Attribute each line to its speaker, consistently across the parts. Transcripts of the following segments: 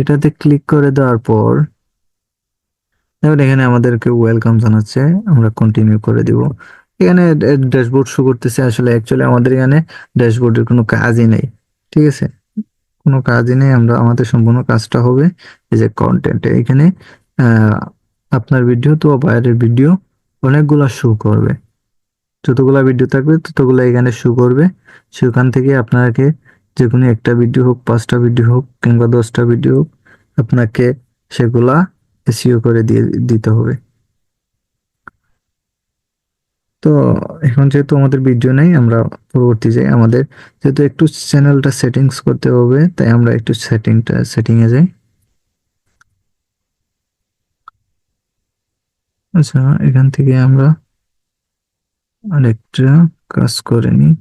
Speaker 1: এটাতে ক্লিক করে দেওয়ার পর, দেখুন এখানে আমাদেরকে ওয়েলকাম জানাচ্ছে, আমরা কন্টিনিউ করে দিব। এখানে ড্যাশবোর্ড শো করতেছে, আসলে অ্যাকচুয়ালি আমাদের এখানে ড্যাশবোর্ডের কোনো কাজই নেই, ঠিক আছে? কোনো কাজই নেই, আমরা, আমাদের সম্পূর্ণ কাজটা হবে এই যে কন্টেন্ট এখানে আপনার ভিডিও তো বাইরের ভিডিও অনেকগুলা শো করবে। যতগুলা ভিডিও থাকবে, ততগুলো এখানে শো করবে। সেখান থেকে আপনাকে যে কোনো একটা ভিডিও হোক, পাঁচটা ভিডিও হোক কিংবা দশটা ভিডিও হোক, আপনাকে সেগুলা এসিও করে দিয়ে দিতে হবে। তো এখন যেহেতু আমাদের ভিডিও নেই, আমরা পরবর্তী যাই আমাদের যেহেতু একটু চ্যানেলটা সেটিংস করতে হবে, তাই আমরা একটু সেটিংটা সেটিং এ যাই। আচ্ছা এখান থেকে আমরা আরেকটা কাজ করে নিই।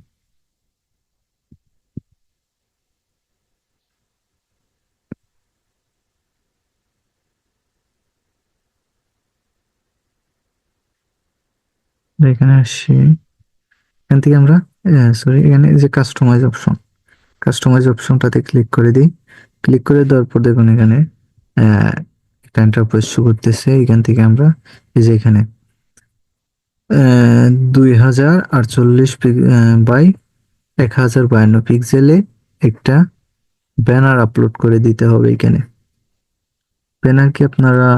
Speaker 1: এখানে আসি। এখান থেকে আমরা সরি এখানে যে কাস্টমাইজ অপশন কাস্টমাইজ অপশনটাতে ক্লিক করে দিই। ক্লিক করে দেওয়ার পর দেখুন এখানে একটা এন্টারপ্রাইজ শো করতেছে। এখান থেকে আমরা এই যে এখানে দুই হাজার আটচল্লিশ বাই এক হাজার বায়ান্ন পিক্সেলে একটা ব্যানার আপলোড করে দিতে হবে এখানে। ব্যানার কি আপনারা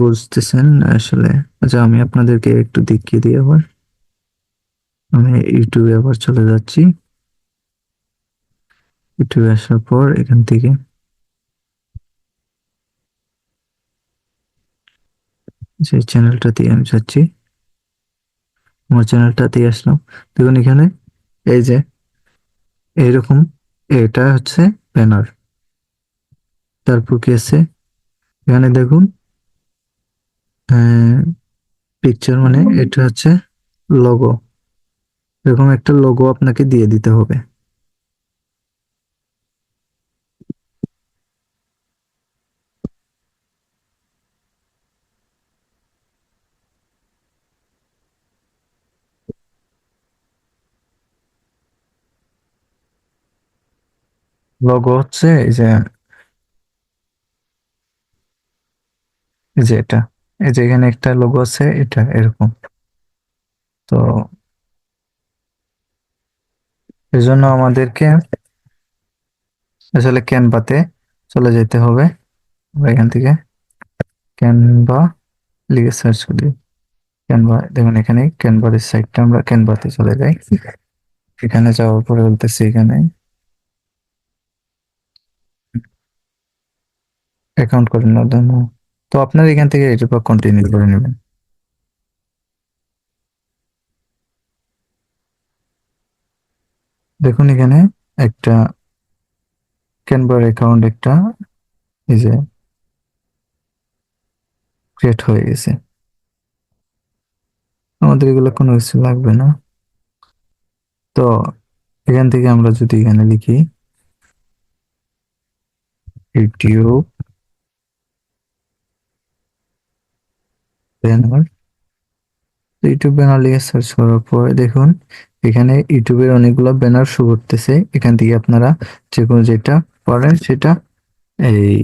Speaker 1: বুঝতেছেন আসলে। আচ্ছা আমি আপনাদেরকে একটু দেখিয়ে দিই আবার। আমি ইউটিউবে আবার চলে যাচ্ছি। ইউটিউবে আসার পর এখান থেকে। যে চ্যানেলটা দিয়ে আমি যাচ্ছি, আমার চ্যানেলটা দিয়ে আসলাম। দেখুন এখানে, এই যে, এইরকম, এটা হচ্ছে ব্যানার। তারপর কি আছে? এখানে দেখুন পিকচার মানে এটা হচ্ছে লোগো এরকম একটা লোগো আপনাকে দিয়ে দিতে হবে। লোগো হচ্ছে এই যে এই যে এটা। এই যে এখানে একটা লোগো আছে, এটা এরকম। তো এই জন্য আমাদেরকে আসলে ক্যানভাতে চলে যেতে হবে। আমরা এখান থেকে ক্যানভা লিখে সার্চ করি। ক্যানভা দেখুন এখানে ক্যানভার সাইটটা আমরা ক্যানভাতে চলে যাই। এখানে যাওয়ার পরে বলতেছি এখানে অ্যাকাউন্ট করে নেওয়ার জন্য। তো আপনার এখান থেকে এটার পর কন্টিনিউ করে নেবেন। দেখুন এখানে একটা ক্যানভার অ্যাকাউন্ট একটা এই যে ক্রিয়েট হয়ে গেছে। আমাদের এগুলো কোনো কিছু লাগবে না। তো এখান থেকে আমরা যদি এখানে লিখি ইউটিউব ব্যানার ইউটিউব ব্যানার লিখে সার্চ করার পরে দেখুন, এখানে ইউটিউবের অনেকগুলো ব্যানার শো করতেছে। এখান থেকে আপনারা যে কোনো যেটা পারেন সেটা এই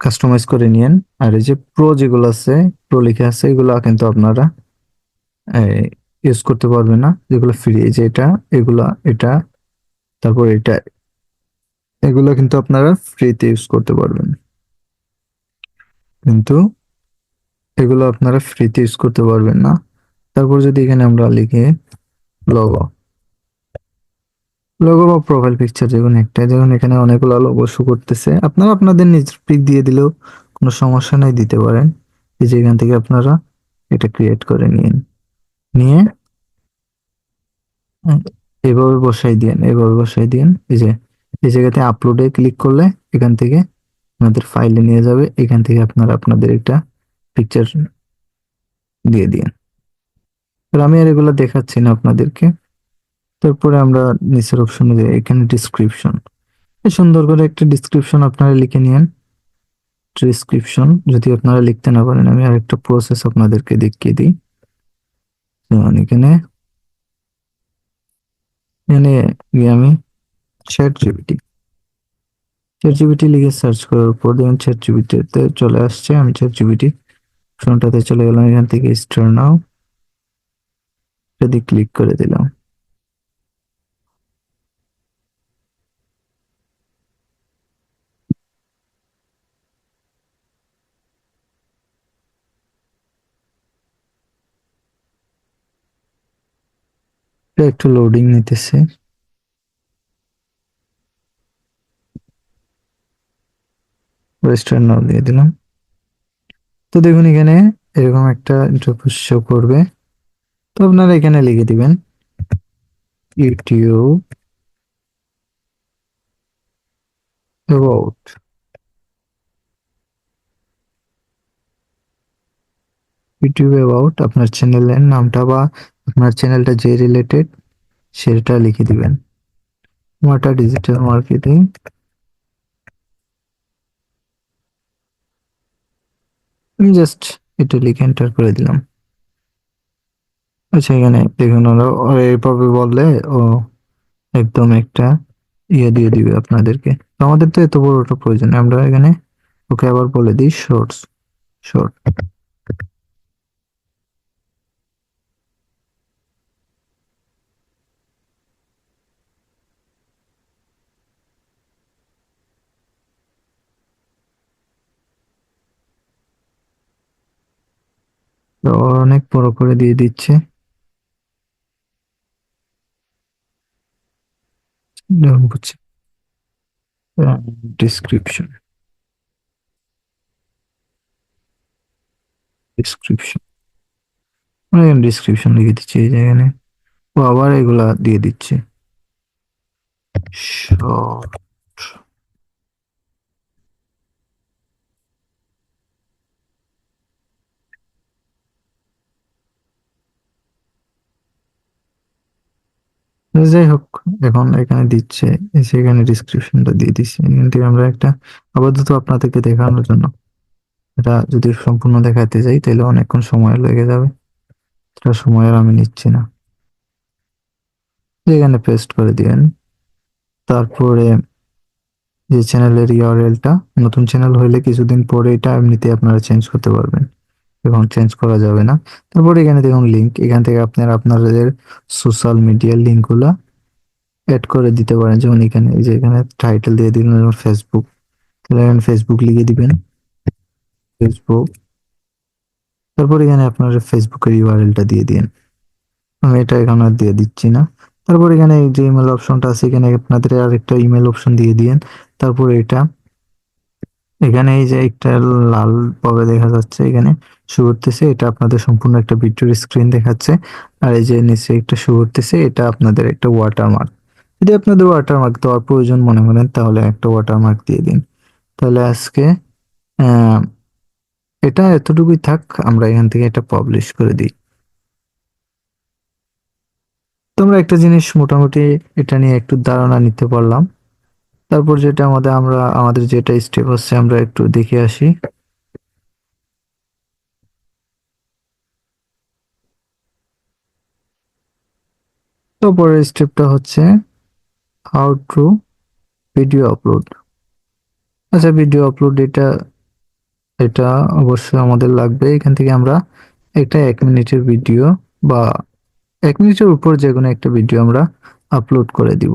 Speaker 1: কাস্টমাইজ করে নিয়েন। আর এই যে প্রো যেগুলো আছে প্রো লিখে আছে, এগুলো কিন্তু আপনারা ইউজ করতে পারবেন না। যেগুলো ফ্রি যে এটা, এগুলা, এটা, তারপর এটা, এগুলো কিন্তু আপনারা ফ্রিতে ইউজ করতে পারবেন। কিন্তু এগুলো আপনারা ফ্রিতে ইউজ করতে পারবেন না। তারপর যদি এখানে আমরা লিখে লোগো লোগো বা প্রোফাইল পিকচার যেগুলো একটা। যেমন এখানে অনেকগুলো লোগো শো করতেছে। আপনারা আপনাদের নিজের পিক দিয়ে দিলেও কোনো সমস্যা নাই, দিতে পারেন। এই যে এখান থেকে আপনারা এটা ক্রিয়েট করে নিন। নিয়ে এভাবে বসাই দিন এভাবে বসাই দিন এই যে, এই জায়গাতে আপলোডে ক্লিক করলে এখান থেকে আপনাদের ফাইলে নিয়ে যাবে। এখান থেকে আপনারা আপনাদের একটা পিকচার দিয়ে দিন। আমি আর এগুলো দেখাচ্ছি না আপনাদেরকে। তারপরে আমরা নিচের অপশনে যাই। এখানে ডিসক্রিপশন সুন্দর করে একটা ডিসক্রিপশন আপনারা লিখে নিন ডিসক্রিপশন যদি আপনারা লিখতে না পারেন, আমি আরেকটা প্রসেস আপনাদেরকে দেখিয়ে দিই। এখানে এখানে আমি চ্যাট জিপিটি চ্যাট জিবিটি লিখে সার্চ করার পর দেখুন চ্যাট জিবিটিতে চলে আসছে। আমি চ্যাট জিবিটি অপশনটাতে চলে গেলাম, এখান থেকে স্টার নাও। যদি ক্লিক করে দিলাম। একটু লোডিং নিতেছে। রেস্টার্ট নাও দিয়ে দিলাম। তো দেখুন এখানে এরকম একটা ইন্টারফেস শো করবে। তো আপনারা এখানে লিখে দিবেন ইউটিউব অ্যাবাউট ইউটিউব অ্যাবাউট আপনার চ্যানেলের নামটা বা আপনার চ্যানেলটা যে রিলেটেড সেটা লিখে দিবেন। মাটা ডিজিটাল মার্কেটিং আমি জাস্ট এটা লিখে এন্টার করে দিলাম। আচ্ছা এখানে দেখুন ওরা এইভাবে বললে ও একদম একটা ইয়ে দিয়ে দিবে আপনাদেরকে। আমাদের তো এত বড়টা প্রয়োজন আমরা এখানে ওকে আবার বলে দিই শর্টস শর্ট তো অনেক বড় করে দিয়ে দিচ্ছে। বুঝছি। ডিসক্রিপশন ডিসক্রিপশন ডিসক্রিপশন লিখে দিচ্ছি এই জায়গায় ও আবার এগুলা দিয়ে দিচ্ছে। শর্ট যাই হোক, এখন এখানে দিচ্ছে এখানে ডিসক্রিপশনটা দিয়ে দিচ্ছি। এখান আমরা একটা আপাতত আপনাদেরকে দেখানোর জন্য এটা যদি সম্পূর্ণ দেখাতে যাই, তাহলে অনেকক্ষণ সময় লেগে যাবে। সেটা সময় আর আমি নিচ্ছি না। এখানে পেস্ট করে দিবেন তারপরে যে চ্যানেলের ইউআরএলটা নতুন চ্যানেল হইলে কিছুদিন পরে এটা এমনিতে আপনারা চেঞ্জ করতে পারবেন। এখন চেঞ্জ করা যাবে না। তারপরে এখানে দেখুন লিংক এখান থেকে আপনারা আপনাদের সোশ্যাল মিডিয়ার লিঙ্কগুলা অ্যাড করে দিতে পারেন। যেমন এখানে, এই যে এখানে টাইটেল দিয়ে দিবেন যেমন ফেসবুক তাহলে ফেসবুক লিখে দিবেন। ফেসবুক তারপর এখানে আপনার ফেসবুকের ইউআরএলটা দিয়ে দিন। আমি এটা এখানে আর দিয়ে দিচ্ছি না। তারপর এখানে যে ইমেল অপশনটা আছে, এখানে আপনাদের আরেকটা ইমেল অপশন দিয়ে দিন। তারপর এটা এখানে এই যে একটা লাল ভাবে দেখা যাচ্ছে, এখানে শো করতেছে। এটা আপনাদের সম্পূর্ণ একটা ভিডিওর স্ক্রিন দেখাচ্ছে। আর এই যে নিচে একটা শো করতেছে, এটা আপনাদের একটা ওয়াটারমার্ক যদি আপনাদের ওয়াটারমার্ক দেওয়ার প্রয়োজন মনে করেন, তাহলে একটা ওয়াটারমার্ক দিয়ে দিন। তাহলে আজকে এটা এতটুকুই থাক, আমরা এখান থেকে এটা পাবলিশ করে দিই। তোমরা একটা জিনিস মোটামুটি এটা নিয়ে একটু ধারণা নিতে পারলাম। তারপর যেটা আমাদের, আমরা, আমাদের যেটা স্টেপ হচ্ছে আমরা একটু দেখে আসি। তো পরের স্টেপটা হচ্ছে হাউ টু ভিডিও আপলোড আচ্ছা ভিডিও আপলোড এটা এটা অবশ্যই আমাদের লাগবে। এখান থেকে আমরা একটা এক মিনিটের ভিডিও বা এক মিনিটের উপর যে কোনো একটা ভিডিও আমরা আপলোড করে দিব।